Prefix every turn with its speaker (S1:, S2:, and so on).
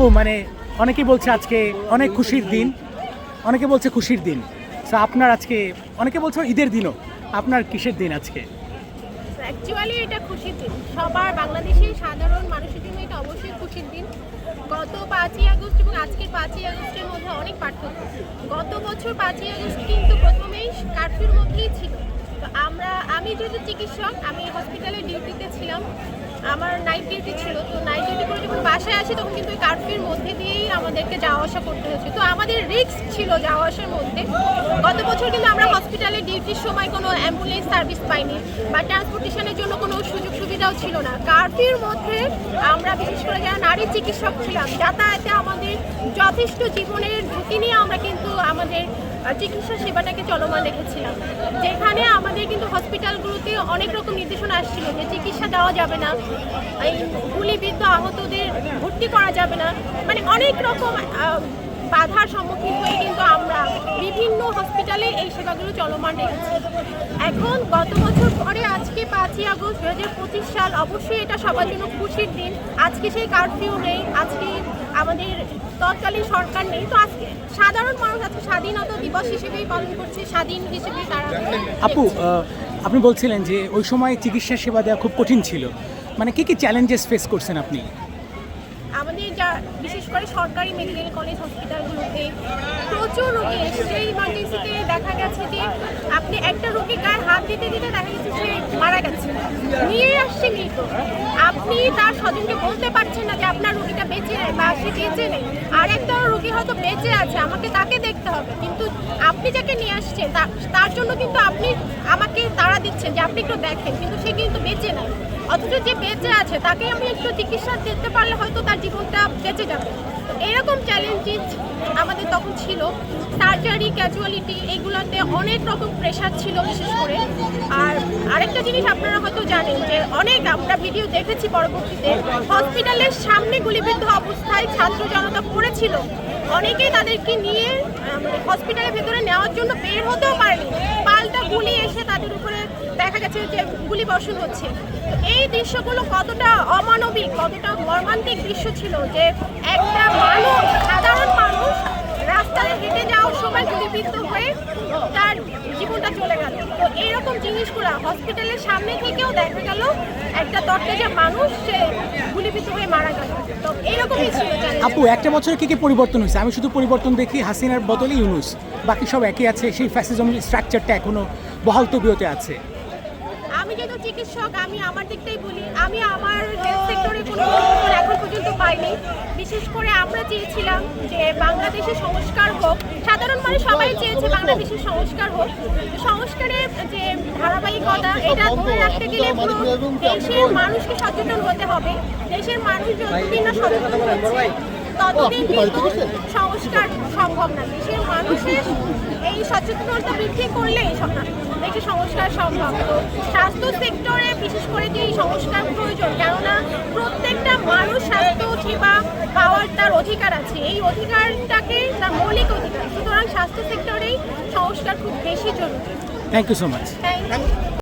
S1: আপু মানে অনেকেই বলছে আজকে অনেক খুশির দিন। অনেকে বলছে খুশির দিন। তো আপনার আজকে, অনেকে বলছে ঈদের দিনও। আপনার কিসের দিন আজকে?
S2: অ্যাকচুয়ালি এটা খুশির দিন। সবার বাংলাদেশের সাধারণ মানুষের জন্য এটা অবশ্যই খুশির দিন। গত পাঁচই আগস্ট এবং আজকের পাঁচই আগস্টের মধ্যে অনেক পার্থক্য। গত বছর পাঁচই আগস্ট কিন্তু প্রথমেই কারফিউর মধ্যেই ছিল। তো আমরা, আমি যেহেতু চিকিৎসক, আমি হসপিটালে ডিউটিতে ছিলাম। আমার নাইট ডিউটি ছিল, তো নাইট ডিউটি করে যখন বাসায় আসি তখন কিন্তু ওই কারফিউর মধ্যে দিয়েই আমাদেরকে যাওয়া আসা করতে হয়েছে। তো আমাদের রিস্ক ছিল যাওয়া আসার মধ্যে। গত বছর কিন্তু আমরা হসপিটালে ডিউটির সময় কোনো অ্যাম্বুলেন্স সার্ভিস পাইনি, বা ট্রান্সপোর্টেশনের জন্য কোনো সুযোগ সুবিধাও ছিল না। কারফিউর মধ্যে আমরা বিশেষ করে যারা নারী চিকিৎসক ছিলাম, যাতায়াতে আমাদের যথেষ্ট জীবনের ঝুঁকি আমাদের চিকিৎসা সেবাটাকে চলমান রেখেছিলাম। যেখানে আমাদের কিন্তু হসপিটালগুলোতে অনেক রকম নির্দেশনা আসছিল যে চিকিৎসা দেওয়া যাবে না, এই গুলিবিদ্ধ আহতদের ভর্তি করা যাবে না। মানে অনেক রকম বাধার সম্মুখীন হয়ে কিন্তু আমরা বিভিন্ন হসপিটালে এই সেবাগুলো চলমান রেখেছি। এখন গত বছর পরে আজকে পাঁচই আগস্ট দু হাজার পঁচিশ সাল, অবশ্যই এটা সবার জন্য খুশির দিন। আজকে সেই কারফিউ নেই, আজকে আমাদের তৎকালীন সরকার নেই। তো আজকে সাধারণ মানুষ আজকে স্বাধীনতা দিবস হিসেবেই পালন করছে স্বাধীন হিসেবে তারা
S1: আপু আপনি বলছিলেন যে ওই সময় চিকিৎসা সেবা দেওয়া খুব কঠিন ছিল। মানে কি কি চ্যালেঞ্জেস ফেস করছেন আপনি?
S2: আমাদের যা বিশেষ করে সরকারি মেডিকেল কলেজ হসপিটালগুলোতে প্রচুর রোগী এসছে। ইমার্জেন্সিতে দেখা গেছে যে আপনি একটা রোগী গায়ে হাত দিতে দিতে দেখা গেছে সে মারা গেছে। নিয়ে আসছে মৃত। আপনি তার স্বজনকে বলতে পারছেন না যে আপনার রুগীটা বেঁচে নেই বা সে বেঁচে নেই। আর একটা রুগী হয়তো বেঁচে আছে, আমাকে তাকে দেখতে হবে। কিন্তু আপনি যাকে নিয়ে আসছেন তার জন্য কিন্তু আপনি আমাকে তাড়া দিচ্ছেন যে আপনি একটু দেখেন, কিন্তু সে কিন্তু বেঁচে নেই। অথচ যে বেঁচে আছে, তাকে আমি একটু চিকিৎসা দিতে পারলে হয়তো তার জীবনটা বেঁচে যাবে। এরকম চ্যালেঞ্জেস আমাদের তখন ছিল। সার্জারি ক্যাজুয়ালিটি এগুলোতে অনেক রকম প্রেশার ছিল বিশেষ করে। আর আরেকটা জিনিস আপনারা হয়তো জানেন যে, অনেক আমরা ভিডিও দেখেছি পরবর্তীতে হসপিটালের সামনে গুলিবিদ্ধ অবস্থায় ছাত্র জনতা পড়েছিল। অনেকেই তাদেরকে নিয়ে মানে হসপিটালের ভেতরে নেওয়ার জন্য বের হতেও পারেনি। পাল্টা গুলি এসে তাদের উপরে দেখা গেছে যে, গুলি বর্ষণ হচ্ছে। এই দৃশ্যগুলো কতটা অমানবিক, কতটা মর্মান্তিক দৃশ্য ছিল যে একটা মানুষ সাধারণ মানুষ রাস্তায় হেঁটে যাওয়ার সময় হয়ে তার জীবনটা চলে গেল। তো এইরকম জিনিসগুলো হসপিটালের সামনে থেকেও দেখা গেল একটা তরতাজা মানুষ সে গুলিবিদ্ধ হয়ে মারা গেল। তো এইরকমই ছিল
S1: আপু একটা বছরে কি কি পরিবর্তন হয়েছে? আমি শুধু পরিবর্তন দেখি হাসিনার বদলে ইউনুস বাকি সব একই আছে সেই ফ্যাসিজম স্ট্রাকচারটা এখনও বহাল তবিয়তে আছে।
S2: আমি যেহেতু চিকিৎসক আমি আমার দিকটাই বলি। আমি আমার হেলথ সেক্টরে কোনো পরিবর্তন এখন পাইনি বিশেষ করে আমরা চেয়েছিলাম যে বাংলাদেশে সংস্কার হোক, সাধারণ মানুষ সবাই চেয়েছে বাংলাদেশের সংস্কার হোক। সংস্কারের যে ধারাবাহিকতা, এটা ধরে রাখতে গেলে পুরো দেশের মানুষকে সচেতন হতে হবে। দেশের মানুষ যতদিন না সচেতন হচ্ছে, ততদিন কিন্তু সংস্কার সম্ভব না। দেশের মানুষের এই সচেতনতা বৃদ্ধি করলেই স- দেশের সংস্কার সম্ভব। তো স্বাস্থ্য সেক্টরে বিশেষ করে যে এই সংস্কার প্রয়োজন কেননা প্রত্যেকটা মানুষ স্বাস্থ্য সেবা পাওয়ার তার অধিকার আছে। এই অধিকারটাকে তার মৌলিক অধিকার। সুতরাং স্বাস্থ্য সেক্টরেই সংস্কার খুব বেশি জরুরি।
S1: Thank you so much